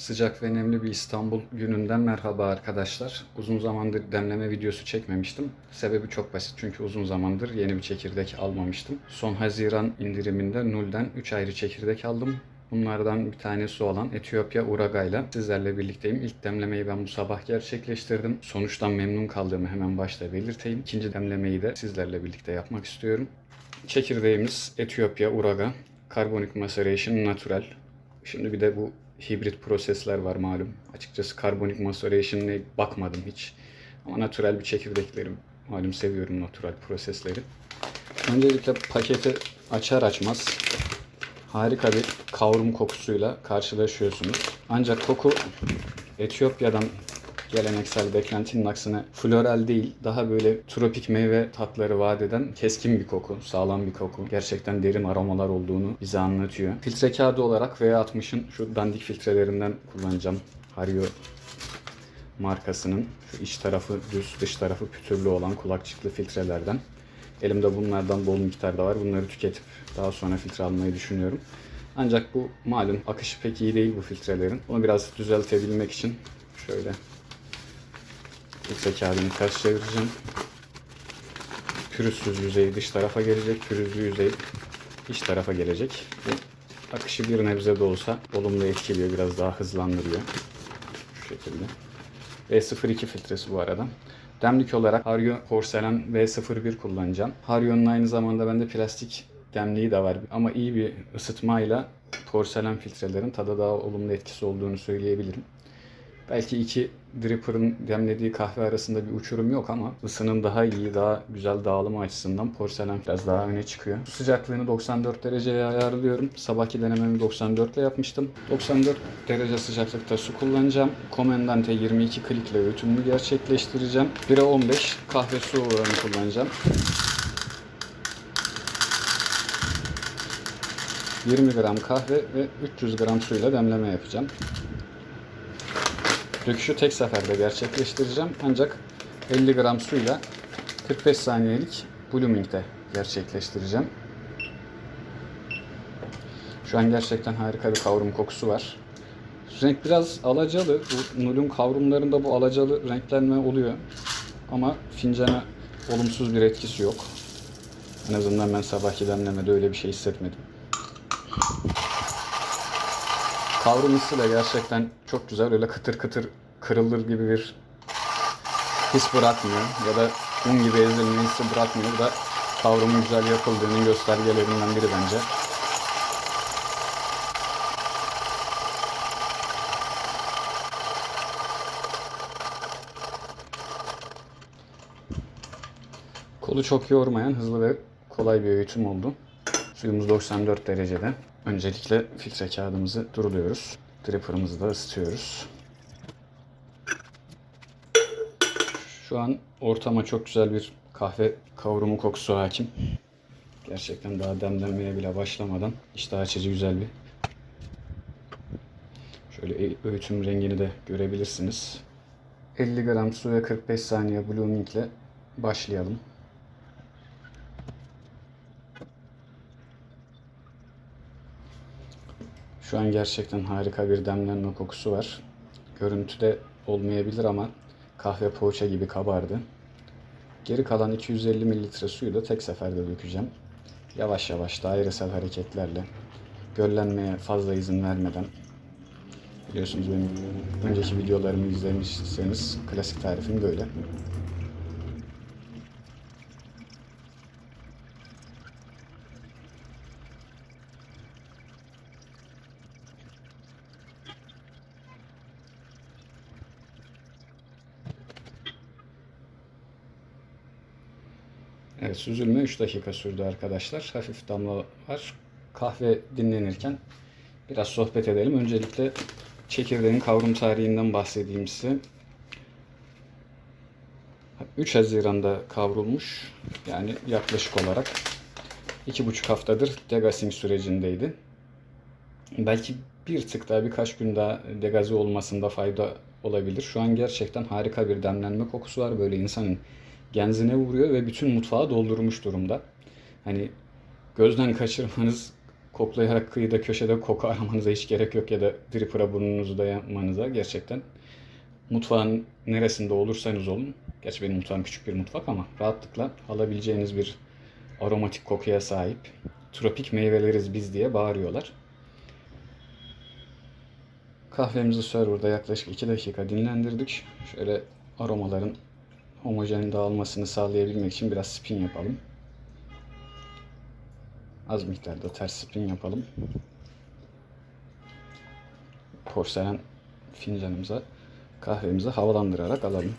Sıcak ve nemli bir İstanbul gününden merhaba arkadaşlar. Uzun zamandır demleme videosu çekmemiştim. Sebebi çok basit çünkü uzun zamandır yeni bir çekirdek almamıştım. Son Haziran indiriminde Nul'den 3 ayrı çekirdek aldım. Bunlardan bir tanesi olan Etiyopya Uraga ile sizlerle birlikteyim. İlk demlemeyi ben bu sabah gerçekleştirdim. Sonuçtan memnun kaldığımı hemen başta belirteyim. İkinci demlemeyi de sizlerle birlikte yapmak istiyorum. Çekirdeğimiz Etiyopya Uraga. Carbonic Maceration Natural. Şimdi bir de bu hibrit prosesler var malum. Açıkçası Carbonic Maceration'e bakmadım hiç. Ama natural bir çekirdeklerim. Malum seviyorum natural prosesleri. Öncelikle paketi açar açmaz harika bir kavrum kokusuyla karşılaşıyorsunuz. Ancak koku Etiyopya'dan geleneksel beklentinin aksine floral değil, daha böyle tropik meyve tatları vaat eden keskin bir koku, sağlam bir koku. Gerçekten derin aromalar olduğunu bize anlatıyor. Filtre kağıdı olarak V60'ın şu dandik filtrelerinden kullanacağım. Hario markasının şu iç tarafı düz, dış tarafı pütürlü olan kulakçıklı filtrelerden. Elimde bunlardan bol miktarda var. Bunları tüketip daha sonra filtre almayı düşünüyorum. Ancak bu malum akışı pek iyi değil bu filtrelerin. Onu biraz düzeltebilmek için şöyle filtre kağıdını ters çevireceğim. Pürüzsüz yüzey dış tarafa gelecek. Pürüzlü yüzey iç tarafa gelecek. Bu akışı bir nebze de olsa olumlu etkiliyor. Biraz daha hızlandırıyor. Şu şekilde. V02 filtresi bu arada. Demlik olarak Hario porselen V01 kullanacağım. Hario'nun aynı zamanda bende plastik demliği de var. Ama iyi bir ısıtmayla porselen filtrelerin tada daha olumlu etkisi olduğunu söyleyebilirim. Belki iki dripper'ın demlediği kahve arasında bir uçurum yok ama ısının daha iyi, daha güzel dağılımı açısından porselen biraz daha öne çıkıyor. Su sıcaklığını 94 dereceye ayarlıyorum. Sabahki denememi 94 ile yapmıştım. 94 derece sıcaklıkta su kullanacağım. Komendante 22 klikle öğütümünü gerçekleştireceğim. 1'e 15 kahve su oranı kullanacağım. 20 gram kahve ve 300 gram suyla demleme yapacağım. Döküşü tek seferde gerçekleştireceğim. Ancak 50 gram suyla 45 saniyelik blooming'de gerçekleştireceğim. Şu an gerçekten harika bir kavrum kokusu var. Renk biraz alacalı. Bu Nul'un kavrumlarında bu alacalı renklenme oluyor. Ama fincana olumsuz bir etkisi yok. En azından ben sabahki demlemede öyle bir şey hissetmedim. Kavrum hissi de gerçekten çok güzel. Öyle kıtır kıtır kırılır gibi bir his bırakmıyor. Ya da un gibi ezilme hissi bırakmıyor. Bu da kavrumun güzel yapıldığının göstergelerinden biri bence. Kolu çok yormayan hızlı ve kolay bir öğütüm oldu. Suyumuz 94 derecede. Öncelikle filtre kağıdımızı duruluyoruz. Dripper'ımızı da ısıtıyoruz. Şu an ortama çok güzel bir kahve kavrumu kokusu hakim. Gerçekten daha demlenmeye bile başlamadan iştah açıcı güzel bir Şöyle öğütüm rengini de görebilirsiniz. 50 gram su ve 45 saniye blooming ile başlayalım. Şu an gerçekten harika bir demlenme kokusu var. Görüntüde olmayabilir ama kahve poğaça gibi kabardı. Geri kalan 250 mililitre suyu da tek seferde dökeceğim. Yavaş yavaş dairesel hareketlerle göllenmeye fazla izin vermeden biliyorsunuz benim önceki videolarımı izlemişseniz klasik tarifim böyle. Evet süzülme 3 dakika sürdü arkadaşlar. Hafif damla var. Kahve dinlenirken biraz sohbet edelim. Öncelikle çekirdeğin kavrum tarihinden bahsedeyim size. 3 Haziran'da kavrulmuş. Yani yaklaşık olarak 2,5 haftadır degassing sürecindeydi. Belki bir tık daha birkaç gün daha degaze olmasında fayda olabilir. Şu an gerçekten harika bir demlenme kokusu var. Böyle insanın genzine vuruyor ve bütün mutfağı doldurmuş durumda. Hani gözden kaçırmanız koklayarak kıyıda köşede koku aramanıza hiç gerek yok ya da dripper'a burnunuzu dayamanıza gerçekten mutfağın neresinde olursanız olun. Gerçi benim mutfağım küçük bir mutfak ama rahatlıkla alabileceğiniz bir aromatik kokuya sahip. Tropik meyveleriz biz diye bağırıyorlar. Kahvemizi serverda yaklaşık 2 dakika dinlendirdik. Şöyle aromaların homojen dağılmasını sağlayabilmek için biraz spin yapalım. Az miktarda ters spin yapalım. Porselen fincanımıza kahvemizi havalandırarak alalım.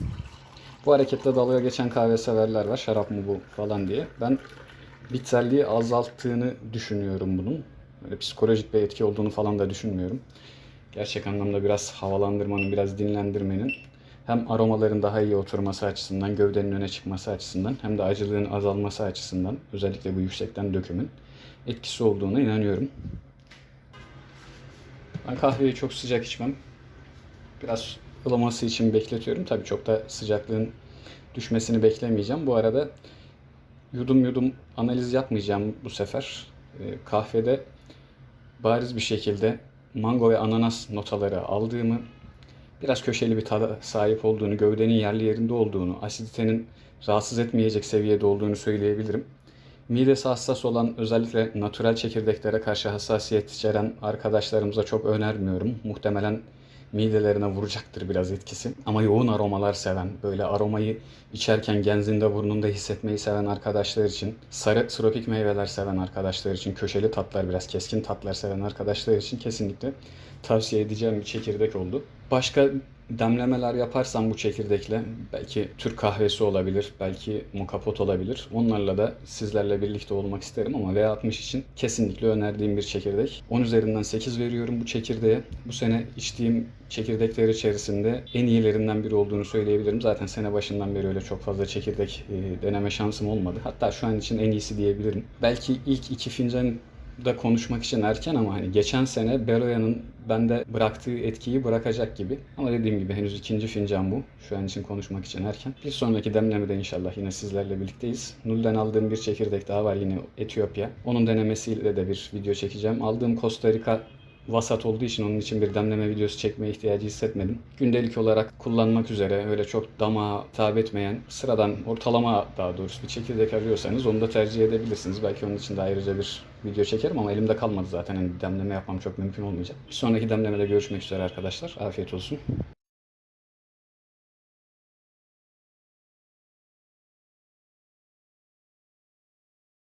Bu hareketle dalga geçen kahve severler var. Şarap mı bu falan diye. Ben bitterliği azalttığını düşünüyorum bunun. Böyle psikolojik bir etki olduğunu falan da düşünmüyorum. Gerçek anlamda biraz havalandırmanın, biraz dinlendirmenin hem aromaların daha iyi oturması açısından, gövdenin öne çıkması açısından hem de acılığın azalması açısından özellikle bu yüksekten dökümün etkisi olduğuna inanıyorum. Ben kahveyi çok sıcak içmem. Biraz ılıması için bekletiyorum. Tabii çok da sıcaklığın düşmesini beklemeyeceğim. Bu arada yudum yudum analiz yapmayacağım bu sefer. Ee, kahvede bariz bir şekilde mango ve ananas notaları aldığımı, biraz köşeli bir tada sahip olduğunu, gövdenin yerli yerinde olduğunu, asiditenin rahatsız etmeyecek seviyede olduğunu söyleyebilirim. Midesi hassas olan özellikle natürel çekirdeklere karşı hassasiyet içeren arkadaşlarımıza çok önermiyorum. Muhtemelen midelerine vuracaktır biraz etkisi. Ama yoğun aromalar seven, böyle aromayı içerken genzinde burnunda hissetmeyi seven arkadaşlar için, sarı tropik meyveler seven arkadaşlar için, köşeli tatlar biraz keskin tatlar seven arkadaşlar için kesinlikle tavsiye edeceğim bir çekirdek oldu. Başka demlemeler yaparsam bu çekirdekle belki Türk kahvesi olabilir, belki mokapot olabilir. Onlarla da sizlerle birlikte olmak isterim ama V60 için kesinlikle önerdiğim bir çekirdek. 10 üzerinden 8 veriyorum bu çekirdeğe. Bu sene içtiğim çekirdekler içerisinde en iyilerinden biri olduğunu söyleyebilirim. Zaten sene başından beri öyle çok fazla çekirdek e, deneme şansım olmadı. Hatta şu an için en iyisi diyebilirim. Belki ilk iki fincan da konuşmak için erken ama hani geçen sene Beroya'nın bende bıraktığı etkiyi bırakacak gibi. Ama dediğim gibi henüz ikinci fincan bu. Şu an için konuşmak için erken. Bir sonraki demlemede inşallah yine sizlerle birlikteyiz. Nul'den aldığım bir çekirdek daha var yine Etiyopya. Onun denemesiyle de bir video çekeceğim. Aldığım Costa Rica vasat olduğu için onun için bir demleme videosu çekmeye ihtiyacı hissetmedim. Gündelik olarak kullanmak üzere öyle çok damağa hitap etmeyen sıradan ortalama daha doğrusu bir çekirdek arıyorsanız onu da tercih edebilirsiniz. Belki onun için de ayrıca bir video çekerim ama elimde kalmadı zaten. Yani demleme yapmam çok mümkün olmayacak. Bir sonraki demlemede görüşmek üzere arkadaşlar. Afiyet olsun.